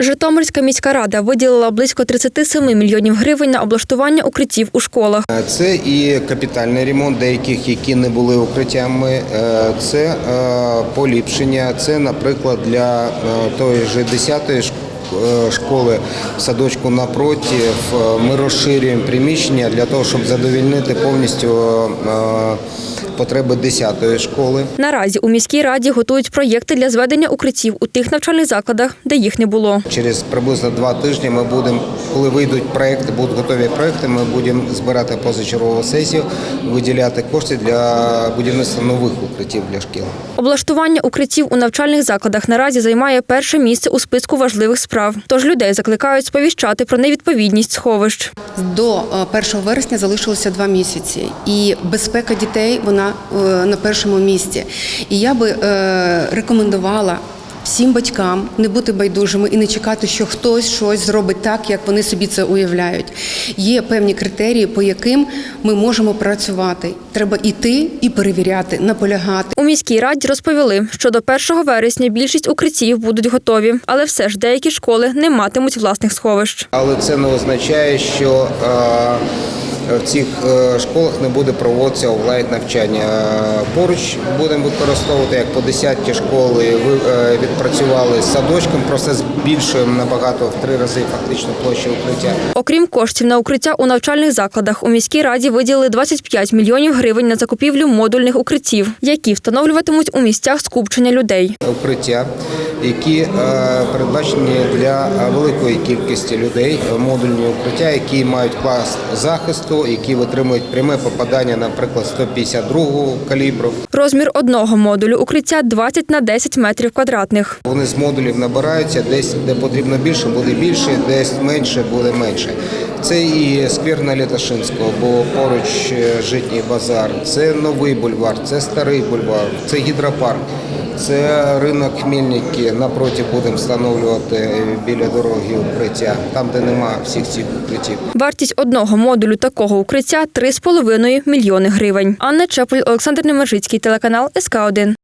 Житомирська міська рада виділила близько 37 мільйонів гривень на облаштування укриттів у школах. Це і капітальний ремонт деяких, які не були укриттями. Е, Це е, поліпшення. Це, наприклад, для е, тої ж 10-ї е, школи в садочку напротив. е, Ми розширюємо приміщення для того, щоб задовільнити повністю е, потреби 10-ї школи. Наразі у міській раді готують проєкти для зведення укриттів у тих навчальних закладах, де їх не було. Через приблизно два тижні ми будемо, коли вийдуть проекти, будуть готові проекти, ми будемо збирати позачергову сесію, виділяти кошти для будівництва нових укриттів для шкіл. Облаштування укриттів у навчальних закладах наразі займає перше місце у списку важливих справ. Тож людей закликають сповіщати про невідповідність сховищ. До е, 1 вересня залишилося два місяці, і безпека дітей вона е, на першому місці. І я би е, рекомендувала. Всім батькам не бути байдужими і не чекати, що хтось щось зробить так, як вони собі це уявляють. Є певні критерії, по яким ми можемо працювати. Треба іти і перевіряти, наполягати. У міській раді розповіли, що до 1 вересня більшість укриттів будуть готові, але все ж деякі школи не матимуть власних сховищ. Але це не означає, що е, в цих е, школах не буде проводитися онлайн навчання. Поруч будемо використовувати як по 10 школи. Ви е, відпрацювали з садочком, просто збільшуємо набагато в три рази фактично площу укриття. Окрім коштів на укриття у навчальних закладах, у міській раді виділили 25 мільйонів гривень на закупівлю модульних укриттів, які встановлюватимуть у місцях скупчення людей. укриття, які е, передбачені для е, великої кількості людей, е, модульні укриття, які мають клас захисту, які витримують пряме попадання, наприклад, 152 калібру. Розмір одного модулю укриття 20 на 10 метрів квадратних. Вони з модулів набираються, десь де потрібно більше, буде більше, десь менше, буде менше. Це і сквер на Літашинського, бо поруч е, житній базар, це новий бульвар, це старий бульвар, це гідропарк, це ринок Хмельники. Напроти будемо встановлювати біля дороги укриття, там, де немає всіх цих укриттів. Вартість одного модулю такого укриття 3,5 мільйони гривень. Анна Чепель, Олександр Немержицький, телеканал СК 1